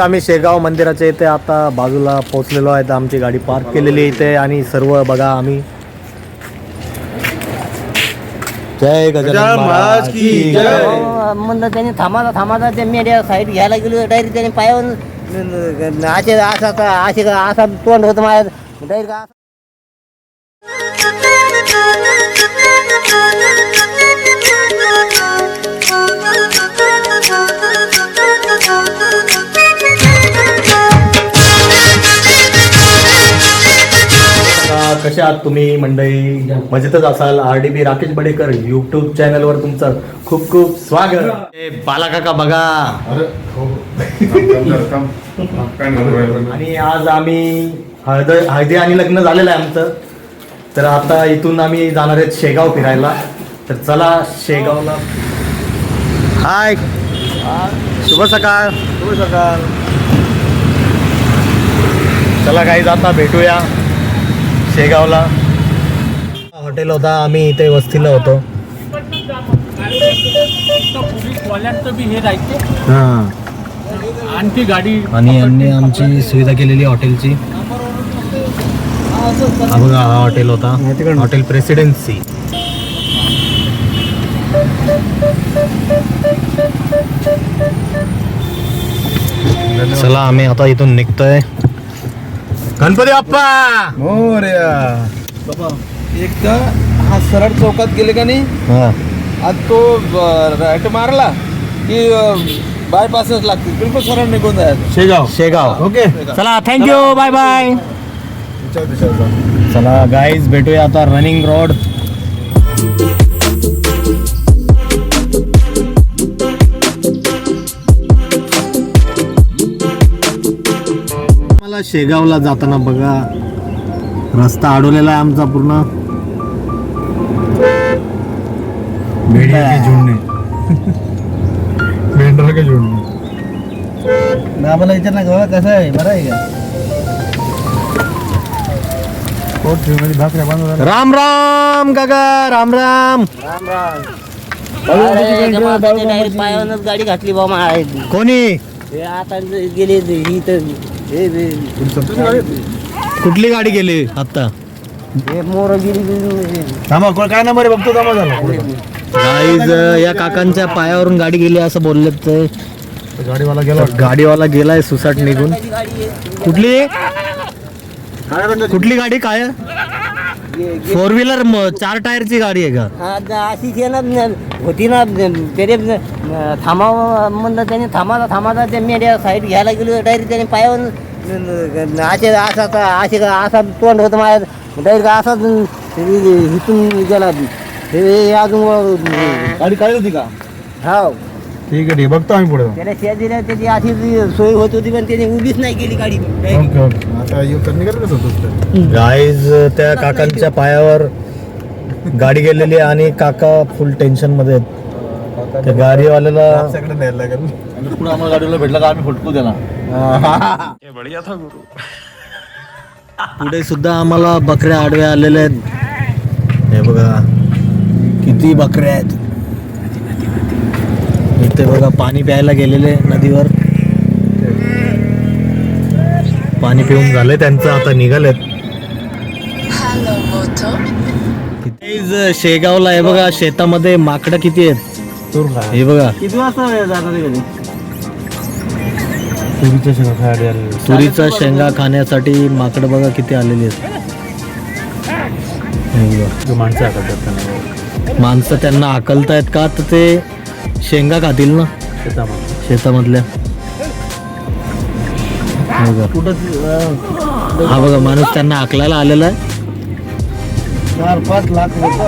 आम्ही शेगाव मंदिराच्या इथे आता बाजूला पोहोचलेलो आहे. आमची गाडी पार्क केलेली आहे इथे आणि सर्व बघा आम्ही. जय गजानन महाराज की जय. म्हणलं त्याने थांबाला ते मीडिया साईड घ्यायला गेलो डायरेक्ट त्याने पायावर असे असा असे असा तोंड होतं माझ्या. डायरेक्ट कशा आहात तुम्ही मंडळी? मजेतच असाल. R D B Rakesh Badekar YouTube चॅनलवर तुमचं खूप खूप स्वागत. ए, बाला काका बघा आणि आज आम्ही हळद हळदी आणि लग्न झालेलं आहे आमचं. तर आता इथून आम्ही जाणार आहेत शेगाव फिरायला. तर चला शेगावला. हाय. शुभ सकाळ. शुभ सकाळ. चला काही जाता भेटूया. शेगावला. हॉटेल होता आम्ही इथे वस्तीला होतो. हे. हां आणखी गाडी आणि यांनी आमची सुविधा केलेली हॉटेलची. हा बघा हा हॉटेल होता. Hotel presidency. चला आम्ही आता इथून निघतोय. गणपती बाप्पा! एक तर हा सरळ चौकात गेले का नाही हा. आज तो राईट मारला की बायपासच लागतील. बिलकुल सरळ निघून जायचं. शेगाव. शेगाव. ओके. चला थँक्यू बाय बाय चला गाईज भेटूया आता रनिंग रोड मला शेगावला जाताना बघा. रस्ता अडवलेला आहे आमचा पूर्ण. आम्हाला विचार ना गं कसं आहे? बरं आहे का? राम राम काका राम राम. पायावरच गाडी घातली बा मा कोणी? हे आता गेले इथं. कुठली गाडी गेली आता मोर गेली काय नंबर आहे? बघतो जमा झाला गाईज या काकांच्या पायावरून गाडी गेली असं बोलले ते. गाडीवाला गेला गाडीवाला गेलाय सुसाट निघून. कुठली? कुठली गाडी? काय? फोर व्हीलर चार टायरची गाडी आहे का? अशी ना न- होती ना त्याने थांबावं म्हणलं त्याने थांबाला थांबाला ते मीडिया साईड घ्यायला गेलो डायरेक्ट त्याने पायावर असे असा असे असा तोंड होतं माझ्या डायरेक्ट असाच इथून गेला. हे अजून गाडी काढली होती का? हा. ठीक आहे ठीक बघतो आम्ही पुढे त्याला त्याची सोय होत होती पण त्याने उभीच नाही केली गाडी. ओके ओके आता होतं गाईज त्या काकांच्या पायावर गाडी गेलेली आहे आणि काका फुल टेन्शनमध्ये आहेत. त्या गाडीवाल्याला आमच्याकडे न्यायला लागेल. आणि पुढे आम्हाला गाडीला भेटला का आम्ही फुटकू त्याला. पुढे सुद्धा आम्हाला बकऱ्या आडव्या आलेल्या आहेत. हे बघा. किती बकऱ्या आहेत. इथे बघा पाणी प्यायला गेलेले नदीवर. पाणी पिऊन झालंय त्यांचं आता निघालेत. शेगावला आहे बघा शेतामध्ये माकडं किती आहेत? हे बघा. किती तुरीच्या शेंगा खायला तुरीचा शेंगा खाण्यासाठी माकडं बघा किती आलेली आहेत. हे बघा. माणसं माणसं त्यांना हाकलतायत का? तर ते शेंगा खातील ना? शेतामध्ये शेतामधल्या. हे बघा. हा बघा माणूस त्यांना हाकलायला आलेला आहे. चार पाच लाख लोक.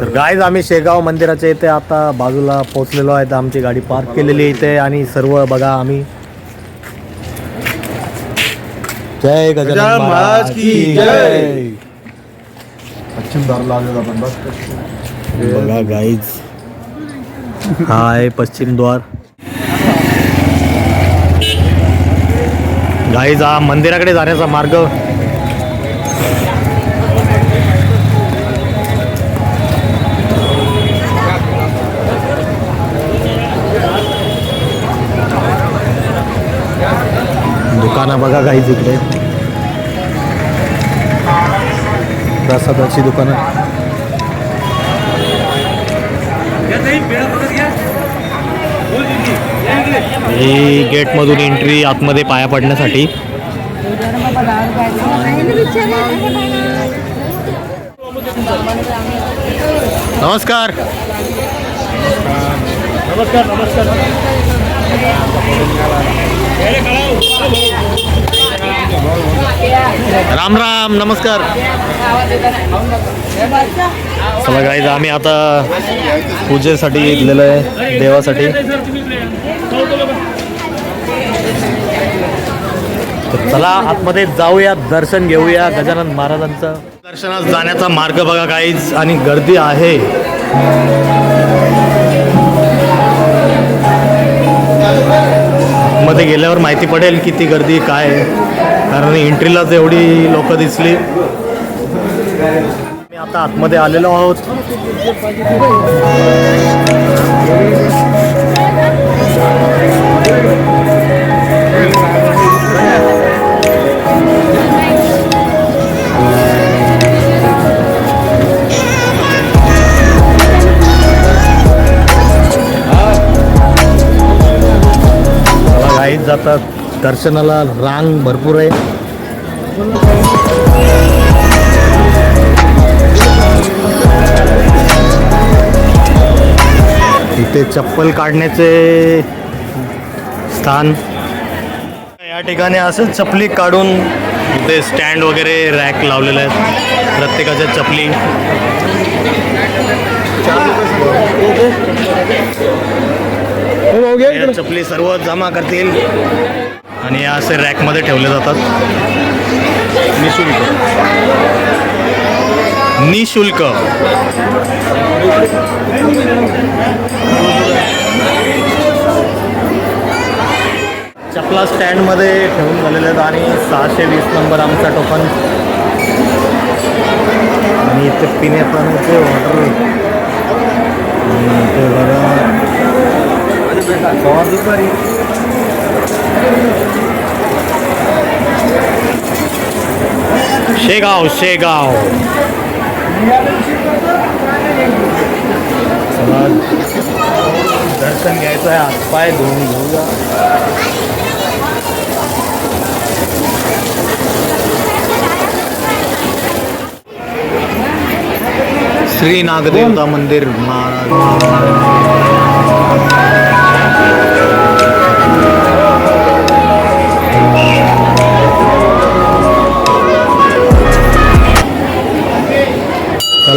तर गाईज आम्ही शेगाव मंदिराच्या इथे आता बाजूला पोहोचलेलो आहे. तर आमची गाडी पार्क केलेली आहे इथे आणि सर्व बघा आम्ही. जय गजानन महाराज की जय। पश्चिम द्वारला आलेलो आपण बस. बघा गाईज हा आहे पश्चिम द्वार. गाईज हा मंदिराकडे जाण्याचा मार्ग. दुकाना बघा गाईज इकडे. प्रसादाची दुकानं. ही गेटमधून एंट्री आतमध्ये पाया पडण्यासाठी. नमस्कार नमस्कार नमस्कार. राम राम नमस्कार. चला गाईज आम्ही आता पूजेसाठी घेतलेलं आहे देवासाठी. चला आतमध्ये जाऊया दर्शन घेऊया गजानन महाराजांचं. दर्शनात जाण्याचा मार्ग बघा काहीच आणि गर्दी आहे. मध्ये गेल्यावर माहिती पडेल किती गर्दी काय आहे. कारण एंट्रीलाच एवढी लोक दिसली. मी आता आतमध्ये आलेलो आहोत. जातात. दर्शनाला रांग भरपूर आहे. इथे चप्पल काढण्याचे स्थान. या ठिकाणी असंच चपली काढून इथे स्टँड वगैरे रॅक लावलेले आहेत. प्रत्येकाच्या चपली. या चपली सर्व जमा करतील. आणि या असे रॅकमध्ये ठेवले जातात. निशुल्क. निशुल्क. चपला स्टँडमध्ये ठेवून झालेले आहेत आणि सहाशे वीस नंबर आमचा टोकन. आणि इथे पिण्या पाण्याचे वॉटर ते बघा शेगाव शेगाव. दर्शन घ्यायचं आहे हातपाय धुवून घेऊया. श्री नागदेवता मंदिर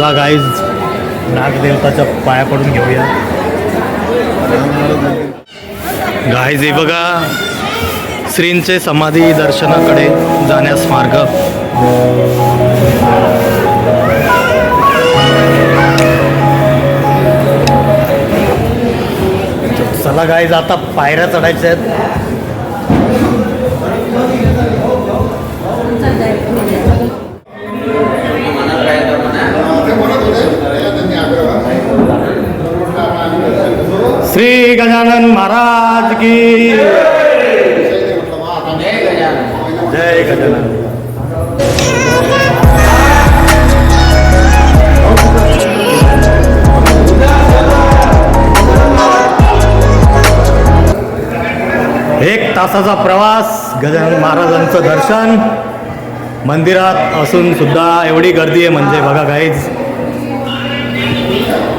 चला गाईज नागदेवताच्या पाया पडून घेऊया. गाईज हे बघा श्रींचे समाधी दर्शनाकडे जाण्यास मार्ग. चला गाईज आता पायऱ्या चढायच्या आहेत. की जय गजानन। एक तासाचा प्रवास गजानन महाराजांचं दर्शन. मंदिरात असून सुद्धा एवढी गर्दी आहे म्हणजे बघा काहीच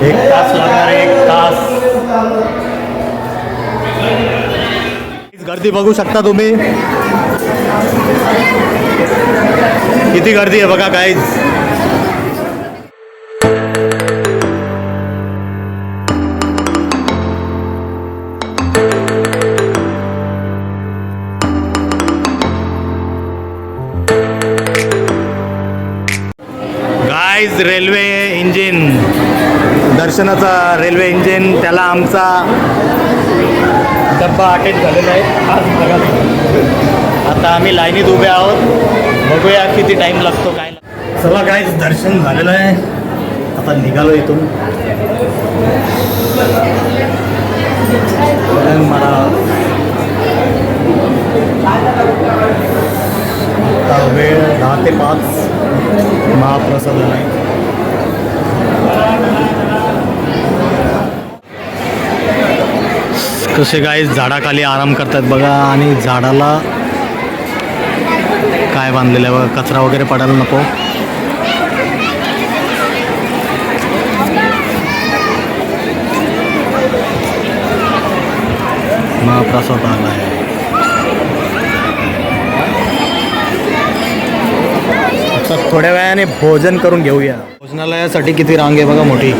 एक तास लागणार एक तास. गर्दी बघू शकता तुम्ही. किती गर्दी आहे बघा काहीच गाईज रेल्वे इंजिन दर्शनाचा रेल्वे इंजिन त्याला आमचा डब्बा अटेंड झालेला आहे. आज बघा. आता आम्ही लाईनीत उभे आहोत. बघूया किती टाईम लागतो काय चला काय दर्शन झालेलं आहे. आता निघालो इथून. मला. वेळ दहा ते पाच. महाप्रसाद आहे कसे काय झाडाखाली आराम करतात बघा आणि झाडाला काय बांधलेलं आहे बघा कचरा वगैरे पडायला नको. महाप्रसाद आला आहे. तर थोड्या वेळाने भोजन करून घेऊया. भोजनालयासाठी किती रांग आहे बघा मोठी.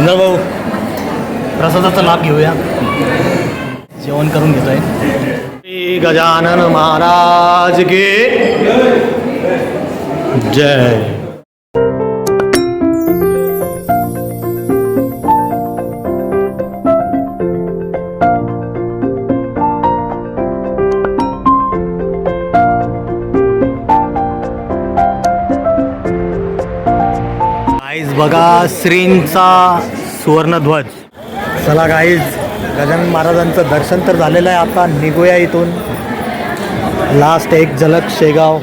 सुंदर भाऊ. प्रसादाचा लाभ घेऊया. जेवण करून घेतोय. श्री गजानन महाराज के जय. गाईज बघा श्रींचा सुवर्णध्वज. चला गाईज गजानन महाराजांचं दर्शन तर झालेलं आहे आता निघूया इथून. लास्ट एक झलक शेगाव.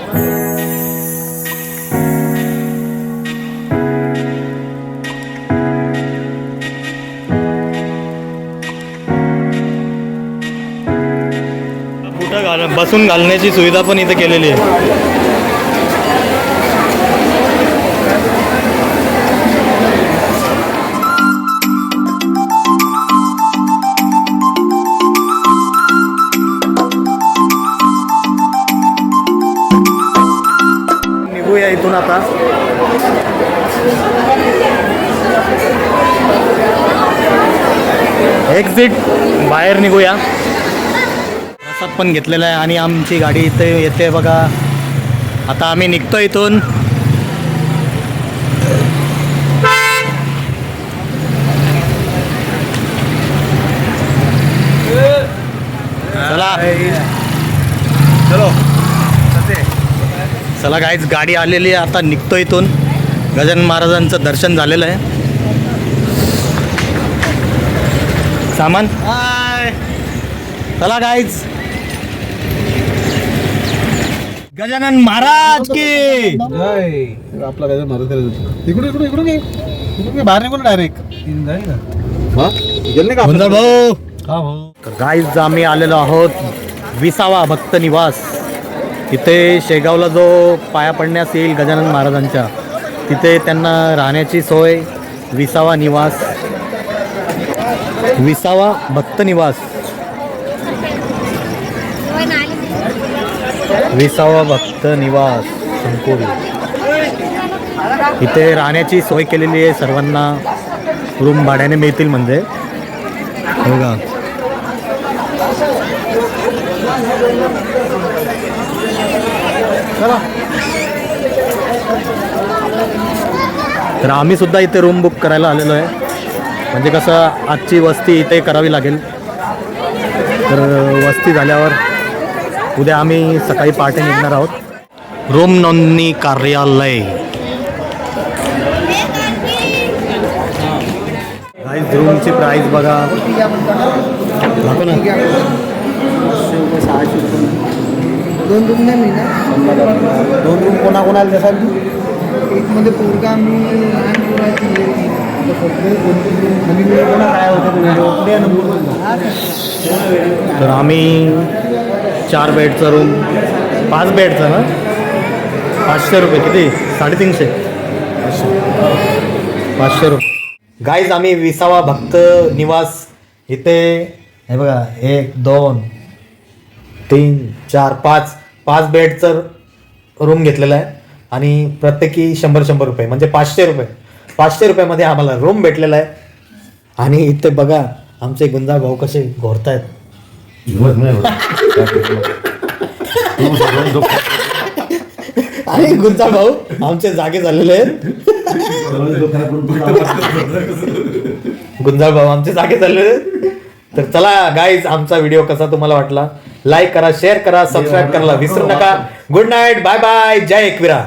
कुठं घाल बसून घालण्याची सुविधा पण इथे केलेली आहे. एक्झिट बाहेर निघूया. प्रसाद पण घेतलेला आहे आणि आमची गाडी इथे येते बघा. आता आम्ही निघतो इथून. चला. चलो चला काहीच गाडी आलेली आहे. आता निघतो इथून. गजानन महाराजांचं दर्शन झालेलं आहे. सामान? हाय. चला काहीच गजानन महाराज की. आपला काय मारत इकडे इकडे इकडे इकडे बाहेर निघून डायरेक्ट सुंदर भाऊ. तर गाईज आम्ही आलेलो आहोत विसावा भक्त निवास. तिथे शेगावला जो पाया पडण्यास येईल गजानन महाराजांच्या तिथे त्यांना राहण्याची सोय विसावा निवास. विसावा भक्त निवास विसावा भक्त निवास संकुल इथे राहण्याची सोय केलेली आहे सर्वांना. रूम भाड्याने मिळतील म्हणजे. हो हे बघा तर आम्ही सुद्धा इथे रूम बुक करायला आलेलो आहे. म्हणजे कसं आजची वस्ती इथे करावी लागेल. तर वस्ती झाल्यावर उद्या आम्ही सकाळी पहाटे निघणार आहोत. रूम नोंदणी कार्यालय. गाईज रूमची प्राईस बघा. दाखव ना. दोन रूम नाही मिळणार दोन रूम कोणा कोणाला देसाल एक मध्ये पोरगा मी तर आम्ही चार बेडचा रूम पाच बेडचा ना? पाचशे रुपये किती? साडेतीनशे. पाचशे रुपये. गाईज आम्ही विसावा भक्त निवास इथे हे बघा एक दोन तीन चार पाच पाच बेडचं रूम घेतलेला आहे. आणि प्रत्येकी शंभर शंभर रुपये म्हणजे पाचशे रुपये. पाचशे रुपयामध्ये आम्हाला रूम भेटलेला आहे. आणि इथे बघा आमचे गुंजा भाऊ कसे घोरतायत. आणि गुंजा भाऊ आमचे जागे झालेले आहेत. गुंजाळ भाऊ आमचे जागे झालेले तर चला गाईज आमचा व्हिडिओ कसा तुम्हाला वाटला? लाईक करा शेअर करा सबस्क्राईब करायला विसरू नका. गुड नाईट बाय बाय जय एकविरा.